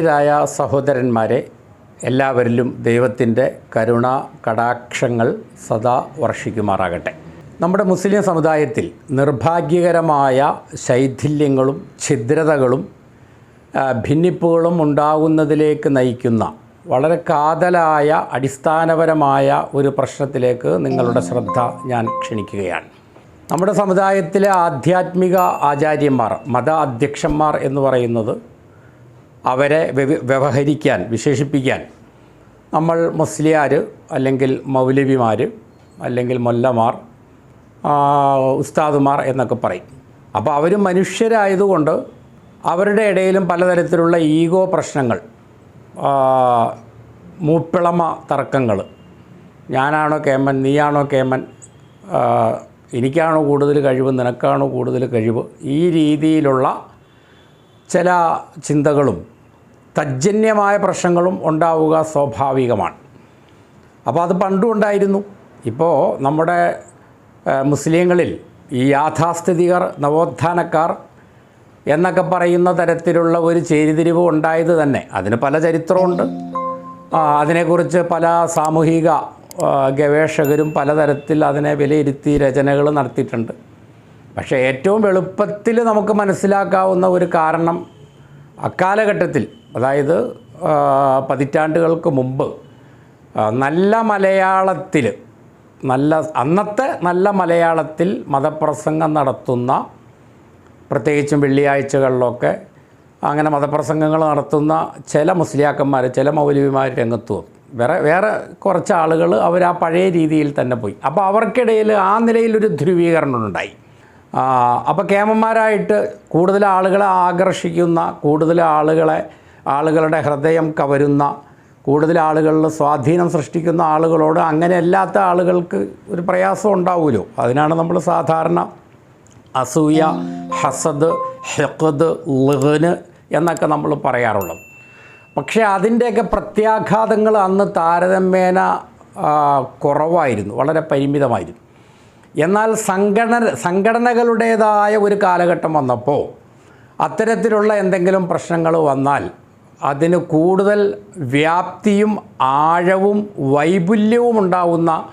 ായ സഹോദരന്മാരെ എല്ലാവരിലും ദൈവത്തിന്റെ കരുണ കടാക്ഷങ്ങൾ സദാ വർഷിക്കുമാറാകട്ടെ. നമ്മുടെ മുസ്ലിം സമുദായത്തിൽ നിർഭാഗ്യകരമായ ശൈഥില്യങ്ങളും ഛിദ്രതകളും ഭിന്നിപ്പുകളും ഉണ്ടാകുന്നതിലേക്ക് നയിക്കുന്ന വളരെ കാതലായ അടിസ്ഥാനപരമായ ഒരു പ്രശ്നത്തിലേക്ക് നിങ്ങളുടെ ശ്രദ്ധ ഞാൻ ക്ഷണിക്കുകയാണ്. നമ്മുടെ സമുദായത്തിലെ ആധ്യാത്മിക ആചാര്യന്മാർ മത അധ്യക്ഷന്മാർ എന്ന് പറയുന്നത് അവരെ വ്യവ- വ്യവഹരിക്കാൻ വിശേഷിപ്പിക്കാൻ. നമ്മൾ മുസ്ലിയാർ അല്ലെങ്കിൽ മൗലവിമാർ അല്ലെങ്കിൽ മൊല്ലമാർ ഉസ്താദുമാർ എന്നൊക്കെ പറയും. അപ്പോൾ അവർ മനുഷ്യരായതുകൊണ്ട് അവരുടെ ഇടയിലും പലതരത്തിലുള്ള ഈഗോ പ്രശ്നങ്ങൾ മൂപ്പിളമ തർക്കങ്ങൾ. ഞാനാണോ കേമൻ നീയാണോ കേമൻ എനിക്കാണോ കൂടുതൽ കഴിവ് നിനക്കാണോ കൂടുതൽ കഴിവ് ഈ രീതിയിലുള്ള ചില ചിന്തകളും തജ്ജന്യമായ പ്രശ്നങ്ങളും ഉണ്ടാവുക സ്വാഭാവികമാണ്. അപ്പോൾ അത് പണ്ടും ഉണ്ടായിരുന്നു ഇപ്പോൾ നമ്മുടെ മുസ്ലിങ്ങളിൽ ഈ യാഥാസ്ഥിതികർ നവോത്ഥാനക്കാർ എന്നൊക്കെ പറയുന്ന തരത്തിലുള്ള ഒരു ചേരിതിരിവ് ഉണ്ടായത് തന്നെ. അതിന് പല ചരിത്രമുണ്ട്. അതിനെക്കുറിച്ച് പല സാമൂഹിക ഗവേഷകരും പലതരത്തിൽ അതിനെ വിലയിരുത്തി രചനകൾ നടത്തിയിട്ടുണ്ട്. പക്ഷേ ഏറ്റവും എളുപ്പത്തിൽ നമുക്ക് മനസ്സിലാക്കാവുന്ന ഒരു കാരണം അക്കാലഘട്ടത്തിൽ അതായത് പതിറ്റാണ്ടുകൾക്ക് മുമ്പ് നല്ല മലയാളത്തിൽ നല്ല അന്നത്തെ നല്ല മലയാളത്തിൽ മതപ്രസംഗം നടത്തുന്ന പ്രത്യേകിച്ചും വെള്ളിയാഴ്ചകളിലൊക്കെ അങ്ങനെ മതപ്രസംഗങ്ങൾ നടത്തുന്ന ചില മുസ്ലിയാക്കന്മാർ ചില മൗലവിമാർ രംഗത്ത് വന്നു. വേറെ വേറെ കുറച്ച് ആളുകൾ അവർ ആ പഴയ രീതിയിൽ തന്നെ പോയി. അപ്പോൾ അവർക്കിടയിൽ ആ നിലയിലൊരു ധ്രുവീകരണം ഉണ്ടായി അപ്പോൾ കേമന്മാരായിട്ട് കൂടുതൽ ആളുകളെ ആകർഷിക്കുന്ന കൂടുതൽ ആളുകളെ ആളുകളുടെ ഹൃദയം കവരുന്ന കൂടുതൽ ആളുകളിൽ സ്വാധീനം സൃഷ്ടിക്കുന്ന ആളുകളോട് അങ്ങനെ അല്ലാത്ത ആളുകൾക്ക് ഒരു പ്രയാസം ഉണ്ടാവുമല്ലോ അതിനാണ് നമ്മൾ സാധാരണ അസൂയ ഹസദ് ഹെഖദ് ലഹന് എന്നൊക്കെ നമ്മൾ പറയാറുള്ളത്. പക്ഷേ അതിന്റെയൊക്കെ പ്രത്യാഘാതങ്ങൾ അന്ന് താരതമ്യേന കുറവായിരുന്നു വളരെ പരിമിതമായിരുന്നു. എന്നാൽ സംഘടന സംഘടനകളുടേതായ ഒരു കാലഘട്ടം വന്നപ്പോൾ അത്തരത്തിലുള്ള എന്തെങ്കിലും പ്രശ്നങ്ങൾ വന്നാൽ അതിന് കൂടുതൽ വ്യാപ്തിയും ആഴവും വൈപുല്യവും ഉണ്ടാവുന്ന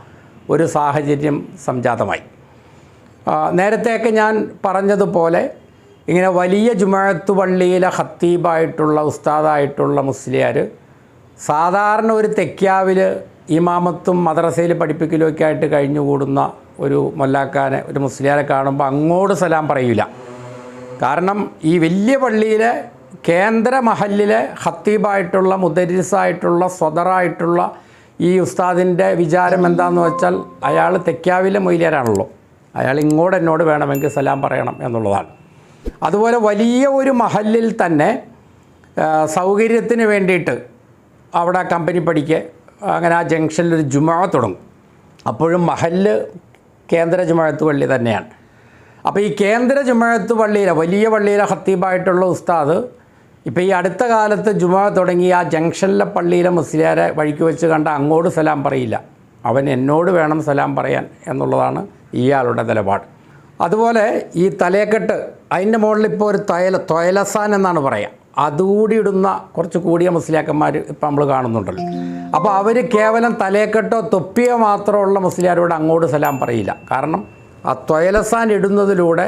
ഒരു സാഹചര്യം സംജാതമായി. നേരത്തെയൊക്കെ ഞാൻ പറഞ്ഞതുപോലെ ഇങ്ങനെ വലിയ ജുമാഅത്ത് പള്ളിയിലെ ഹത്തീബായിട്ടുള്ള ഉസ്താദായിട്ടുള്ള മുസ്ലിയാർ സാധാരണ ഒരു തെക്യാവിൽ ഇമാമത്തും മദ്രസയിൽ പഠിപ്പിക്കലൊക്കെ ആയിട്ട് കഴിഞ്ഞുകൂടുന്ന ഒരു മൊല്ലാക്കാനെ ഒരു മുസ്ലിയാരെ കാണുമ്പോൾ അങ്ങോട്ട് സലാം പറയില്ല കാരണം ഈ വലിയ പള്ളിയിലെ കേന്ദ്ര മഹലിലെ ഹത്തീബായിട്ടുള്ള മുദരിസായിട്ടുള്ള സ്വതറായിട്ടുള്ള ഈ ഉസ്താദിന്റെ വിചാരം എന്താണെന്ന് വെച്ചാൽ അയാൾ തെക്കാവിലെ മൊയ്ലിയാരാണല്ലോ. അയാൾ ഇങ്ങോട്ട് എന്നോട് വേണമെങ്കിൽ സലാം പറയണം എന്നുള്ളതാണ്. അതുപോലെ വലിയ ഒരു മഹലിൽ തന്നെ സൗകര്യത്തിന് വേണ്ടിയിട്ട് അവിടെ കമ്പനി പഠിക്ക് അങ്ങനെ ആ ജംഗ്ഷനിൽ ഒരു ജുമാ തുടങ്ങും. അപ്പോഴും മഹൽ കേന്ദ്ര ജുമഴത്ത് പള്ളി തന്നെയാണ്. അപ്പോൾ ഈ കേന്ദ്ര ജുമഴത്ത് പള്ളിയിലെ വലിയ പള്ളിയിലെ ഹത്തീബായിട്ടുള്ള ഉസ്താദ് ഇപ്പോൾ ഈ അടുത്ത കാലത്ത് ജുമ തുടങ്ങി ആ ജംഗ്ഷനിലെ പള്ളിയിലെ മുസ്ലിയാരെ വഴിക്ക് വെച്ച് കണ്ട അങ്ങോട്ട് സലാം പറയില്ല. അവൻ എന്നോട് വേണം സലാം പറയാൻ എന്നുള്ളതാണ് ഇയാളുടെ നിലപാട്. അതുപോലെ ഈ തലയക്കെട്ട് അതിന്റെ മുകളിൽ ഇപ്പോൾ ഒരു തൊയല തൊയലസാൻ എന്നാണ് പറയുക അതുകൂടി ഇടുന്ന കുറച്ച് കൂടിയ മുസ്ലിയാക്കന്മാർ ഇപ്പം നമ്മൾ കാണുന്നുണ്ടല്ലോ. അപ്പോൾ അവർ കേവലം തലേക്കെട്ടോ തൊപ്പിയോ മാത്രമുള്ള മുസ്ലിയാരോട് അങ്ങോട്ട് സലാം പറയില്ല. കാരണം ആ തൊയലസാൻ ഇടുന്നതിലൂടെ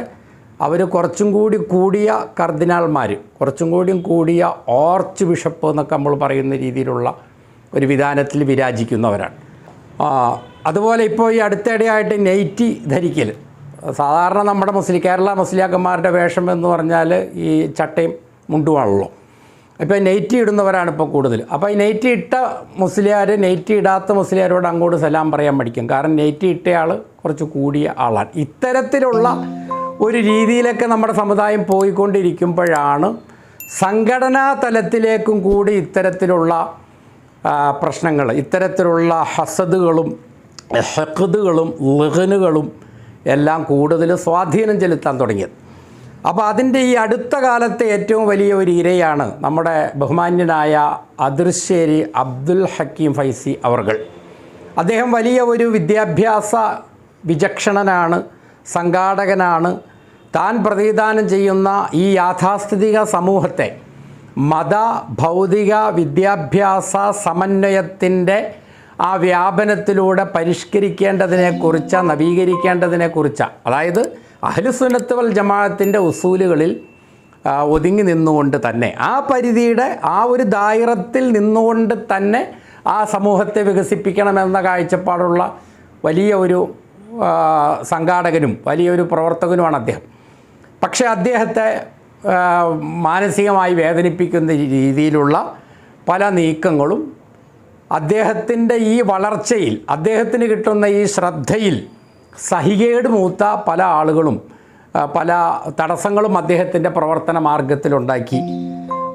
അവർ കുറച്ചും കൂടി കൂടിയ കർദിനാൾമാർ കുറച്ചും കൂടിയും കൂടിയ ഓർച്ച് ബിഷപ്പ് എന്നൊക്കെ നമ്മൾ പറയുന്ന രീതിയിലുള്ള ഒരു വിധാനത്തിൽ വിരാജിക്കുന്നവരാണ്. അതുപോലെ ഇപ്പോൾ ഈ അടുത്തിടെയായിട്ട് നെയ്റ്റി ധരിക്കൽ സാധാരണ നമ്മുടെ മുസ്ലിം കേരള മുസ്ലിയാക്കന്മാരുടെ വേഷം എന്ന് പറഞ്ഞാൽ ഈ ചട്ടയും മുണ്ടുമാണല്ലോ. ഇപ്പോൾ നെയ്റ്റി ഇടുന്നവരാണ് ഇപ്പോൾ കൂടുതൽ. അപ്പോൾ ഈ നെയ്റ്റി ഇട്ട മുസ്ലിയാർ നെയ്റ്റി ഇടാത്ത മുസ്ലിയാരോട് അങ്ങോട്ട് സലാം പറയാൻ പഠിക്കും. കാരണം നെയ്റ്റി ഇട്ടയാൾ കുറച്ച് കൂടിയ ആളാണ്. ഇത്തരത്തിലുള്ള ഒരു രീതിയിലൊക്കെ നമ്മുടെ സമുദായം പോയിക്കൊണ്ടിരിക്കുമ്പോഴാണ് സംഘടനാ തലത്തിലേക്കും കൂടി ഇത്തരത്തിലുള്ള പ്രശ്നങ്ങൾ ഇത്തരത്തിലുള്ള ഹസദുകളും ഹക്കതുകളും ലഹനുകളും എല്ലാം കൂടുതൽ സ്വാധീനം ചെലുത്താൻ തുടങ്ങിയത്. അപ്പോൾ അതിന്റെ ഈ അടുത്ത കാലത്തെ ഏറ്റവും വലിയ ഒരു ഇരയാണ് നമ്മുടെ ബഹുമാന്യനായ അതിർശ്ശേരി അബ്ദുൽ ഹക്കീം ഫൈസി അവർകൾ. അദ്ദേഹം വലിയ ഒരു വിദ്യാഭ്യാസ വിചക്ഷണനാണ് സംഘാടകനാണ്. താൻ പ്രതിദാനം ചെയ്യുന്ന ഈ യാഥാസ്ഥിതിക സമൂഹത്തെ മത ഭൗതിക വിദ്യാഭ്യാസ സമന്വയത്തിന്റെ ആ വ്യാപനത്തിലൂടെ പരിഷ്കരിക്കേണ്ടതിനെക്കുറിച്ച് നവീകരിക്കേണ്ടതിനെക്കുറിച്ച് അതായത് അഹ്ലുസുന്നത്ത് വൽ ജമാഅത്തിന്റെ ഉസൂലുകളിൽ ഒതുങ്ങി നിന്നുകൊണ്ട് തന്നെ ആ പരിധിയുടെ ആ ഒരു ദായിറത്തിൽ നിന്നുകൊണ്ട് തന്നെ ആ സമൂഹത്തെ വികസിപ്പിക്കണമെന്ന കാഴ്ചപ്പാടുള്ള വലിയ ഒരു സംഘാടകനും വലിയൊരു പ്രവർത്തകനുമാണ് അദ്ദേഹം. പക്ഷേ അദ്ദേഹത്തെ മാനസികമായി വേദനിപ്പിക്കുന്ന രീതിയിലുള്ള പല നീക്കങ്ങളും അദ്ദേഹത്തിന്റെ ഈ വളർച്ചയിൽ അദ്ദേഹത്തിന് കിട്ടുന്ന ഈ ശ്രദ്ധയിൽ സഹികേട് മൂത്ത പല ആളുകളും പല തടസ്സങ്ങളും അദ്ദേഹത്തിന്റെ പ്രവർത്തന മാർഗത്തിലുണ്ടാക്കി.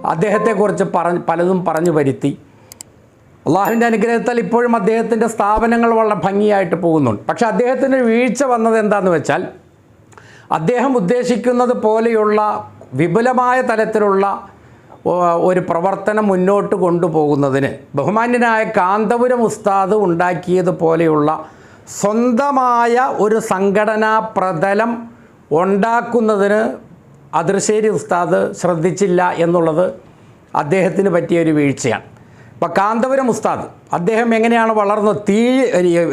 അദ്ദേഹത്തെക്കുറിച്ച് പറഞ്ഞ് പലതും പറഞ്ഞു വരുത്തി. അള്ളാഹുവിന്റെ അനുഗ്രഹത്താൽ ഇപ്പോഴും അദ്ദേഹത്തിന്റെ സ്ഥാപനങ്ങൾ വളരെ ഭംഗിയായിട്ട് പോകുന്നുണ്ട്. പക്ഷേ അദ്ദേഹത്തിന് വീഴ്ച വന്നത് എന്താണെന്ന് വെച്ചാൽ അദ്ദേഹം ഉദ്ദേശിക്കുന്നത് പോലെയുള്ള വിപുലമായ തലത്തിലുള്ള ഒരു പ്രവർത്തനം മുന്നോട്ട് കൊണ്ടുപോകുന്നതിന് ബഹുമാന്യനായ കാന്തപുരം ഉസ്താദ് ഉണ്ടാക്കിയതുപോലെയുള്ള സ്വന്തമായ ഒരു സംഘടനാ പ്രതലം ഉണ്ടാക്കുന്നതിന് അതിർശ്ശേരി ഉസ്താദ് ശ്രദ്ധിച്ചില്ല എന്നുള്ളത് അദ്ദേഹത്തിന് പറ്റിയ ഒരു വീഴ്ചയാണ്. ഇപ്പം കാന്തപുരം ഉസ്താദ് അദ്ദേഹം എങ്ങനെയാണ് വളർന്ന് തീ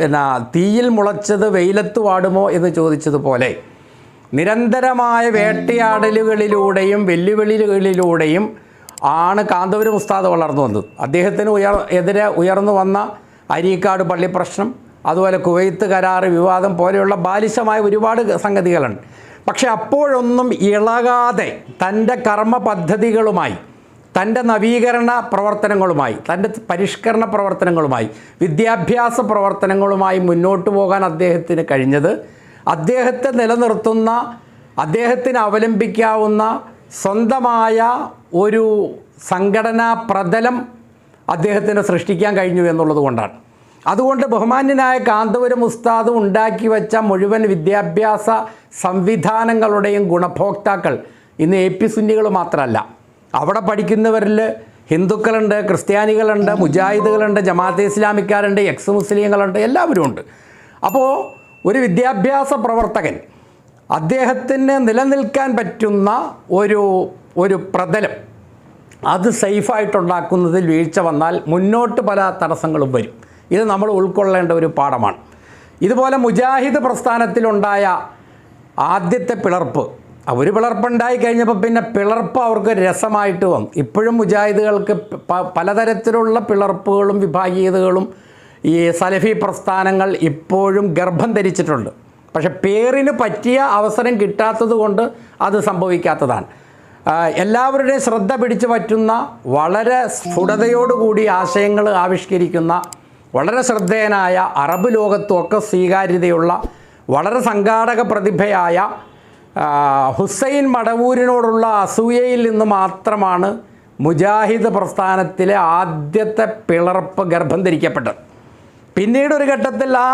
എന്നാ തീയിൽ മുളച്ചത് വെയിലത്ത് വാടുമോ എന്ന് ചോദിച്ചതുപോലെ നിരന്തരമായ വേട്ടയാടലുകളിലൂടെയും വെല്ലുവിളികളിലൂടെയും ആണ് കാന്തപുരം ഉസ്താദ് വളർന്നു വന്നത്. അദ്ദേഹത്തിന് ഉയർ എതിരെ ഉയർന്നു വന്ന അരീക്കാട് പള്ളി പ്രശ്നം അതുപോലെ കുവൈത്ത് കരാറ് വിവാദം പോലെയുള്ള ബാലിശമായ ഒരുപാട് സംഗതികളുണ്ട്. പക്ഷെ അപ്പോഴൊന്നും ഇളകാതെ തന്റെ കർമ്മ പദ്ധതികളുമായി തന്റെ നവീകരണ പ്രവർത്തനങ്ങളുമായി തന്റെ പരിഷ്കരണ പ്രവർത്തനങ്ങളുമായി വിദ്യാഭ്യാസ പ്രവർത്തനങ്ങളുമായി മുന്നോട്ട് പോകാൻ അദ്ദേഹത്തിന് കഴിഞ്ഞത് അദ്ദേഹത്തെ നിലനിർത്തുന്ന അദ്ദേഹത്തിന് അവലംബിക്കാവുന്ന സ്വന്തമായ ഒരു സംഘടനാ പ്രതലം അദ്ദേഹത്തിന് സൃഷ്ടിക്കാൻ കഴിഞ്ഞു എന്നുള്ളത് കൊണ്ടാണ്. അതുകൊണ്ട് ബഹുമാന്യനായ കാന്തപുരം ഉസ്താദ് ഉണ്ടാക്കി വെച്ച മുഴുവൻ വിദ്യാഭ്യാസ സംവിധാനങ്ങളുടെയും ഗുണഭോക്താക്കൾ ഇന്ന് എ പി സുന്നികൾ മാത്രമല്ല. അവിടെ പഠിക്കുന്നവരിൽ ഹിന്ദുക്കളുണ്ട് ക്രിസ്ത്യാനികളുണ്ട് മുജാഹിദുകളുണ്ട് ജമാഅത്തെ ഇസ്ലാമിക്കാരുണ്ട് എക്സ് മുസ്ലിങ്ങളുണ്ട് എല്ലാവരും ഉണ്ട്. അപ്പോൾ ഒരു വിദ്യാഭ്യാസ പ്രവർത്തകൻ അദ്ദേഹത്തിന് നിലനിൽക്കാൻ പറ്റുന്ന ഒരു ഒരു പ്രതലം അത് സേഫായിട്ടുണ്ടാക്കുന്നതിൽ വീഴ്ച വന്നാൽ മുന്നോട്ട് പല തടസ്സങ്ങളും വരും. ഇത് നമ്മൾ ഉൾക്കൊള്ളേണ്ട ഒരു പാഠമാണ്. ഇതുപോലെ മുജാഹിദ് പ്രസ്ഥാനത്തിലുണ്ടായ ആദ്യത്തെ പിളർപ്പ് ഒരു പിളർപ്പുണ്ടായി കഴിഞ്ഞപ്പോൾ പിന്നെ പിളർപ്പ് അവർക്ക് രസമായിട്ട് വന്നു. ഇപ്പോഴും മുജാഹിദുകൾക്ക് പലതരത്തിലുള്ള പിളർപ്പുകളും വിഭാഗീയതകളും ഈ സലഫി പ്രസ്ഥാനങ്ങൾ ഇപ്പോഴും ഗർഭം ധരിച്ചിട്ടുണ്ട്. പക്ഷെ പേരിന് പറ്റിയ അവസരം കിട്ടാത്തത് കൊണ്ട് അത് സംഭവിക്കാത്തതാണ്. എല്ലാവരുടെയും ശ്രദ്ധ പിടിച്ചു പറ്റുന്ന വളരെ സ്ഫുടതയോടുകൂടി ആശയങ്ങൾ ആവിഷ്കരിക്കുന്ന വളരെ ശ്രദ്ധേയനായ അറബ് ലോകത്തുമൊക്കെ സ്വീകാര്യതയുള്ള വളരെ സംഘാടക പ്രതിഭയായ ഹുസൈൻ മടവൂരിനോടുള്ള അസൂയയിൽ നിന്ന് മാത്രമാണ് മുജാഹിദ് പ്രസ്ഥാനത്തിലെ ആദ്യത്തെ പിളർപ്പ് ഗർഭം ധരിക്കപ്പെട്ടത്. പിന്നീട് ഒരു ഘട്ടത്തിൽ ആ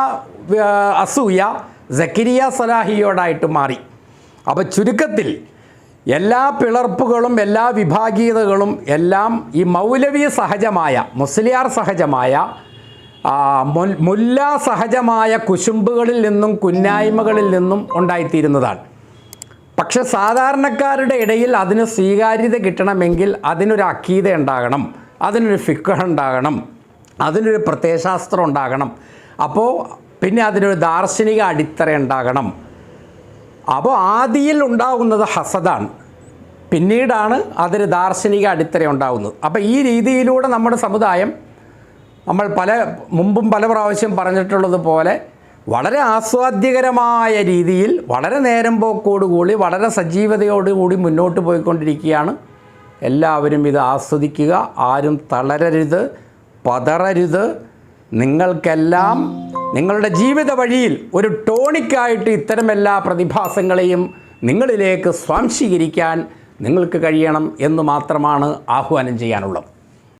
അസൂയ സക്കരിയ സലാഹിയോടായിട്ട് മാറി. അപ്പോൾ ചുരുക്കത്തിൽ എല്ലാ പിളർപ്പുകളും എല്ലാ വിഭാഗീയതകളും എല്ലാം ഈ മൗലവി സഹജമായ മുസ്ലിയാർ സഹജമായ മുല്ല സഹജമായ കുശുമ്പുകളിൽ നിന്നും കുന്നായ്മകളിൽ നിന്നും ഉണ്ടായിത്തീരുന്നതാണ്. പക്ഷെ സാധാരണക്കാരുടെ ഇടയിൽ അതിന് സ്വീകാര്യത കിട്ടണമെങ്കിൽ അതിനൊരു അക്കീത ഉണ്ടാകണം അതിനൊരു ഫിക്ക ഉണ്ടാകണം അതിനൊരു പ്രത്യയശാസ്ത്രം ഉണ്ടാകണം. അപ്പോൾ പിന്നെ അതിനൊരു ദാർശനിക അടിത്തറ ഉണ്ടാകണം. അപ്പോൾ ആദിയിൽ ഉണ്ടാകുന്നത് ഹസദാണ്. പിന്നീടാണ് അതൊരു ദാർശനിക അടിത്തറ ഉണ്ടാകുന്നത് അപ്പോൾ ഈ രീതിയിലൂടെ നമ്മുടെ സമുദായം നമ്മൾ പല മുമ്പും പല പ്രാവശ്യം പറഞ്ഞിട്ടുള്ളതുപോലെ വളരെ ആസ്വാദ്യകരമായ രീതിയിൽ വളരെ നേരം പോക്കോടുകൂടി വളരെ സജീവതയോടുകൂടി മുന്നോട്ട് പോയിക്കൊണ്ടിരിക്കുകയാണ്. എല്ലാവരും ഇത് ആസ്വദിക്കുക. ആരും തളരരുത് പതറരുത്. നിങ്ങൾക്കെല്ലാം നിങ്ങളുടെ ജീവിത വഴിയിൽ ഒരു ടോണിക്കായിട്ട് ഇത്തരം എല്ലാ പ്രതിഭാസങ്ങളെയും നിങ്ങളിലേക്ക് സ്വാംശീകരിക്കാൻ നിങ്ങൾക്ക് കഴിയണം എന്ന് മാത്രമാണ് ആഹ്വാനം ചെയ്യാനുള്ളത്.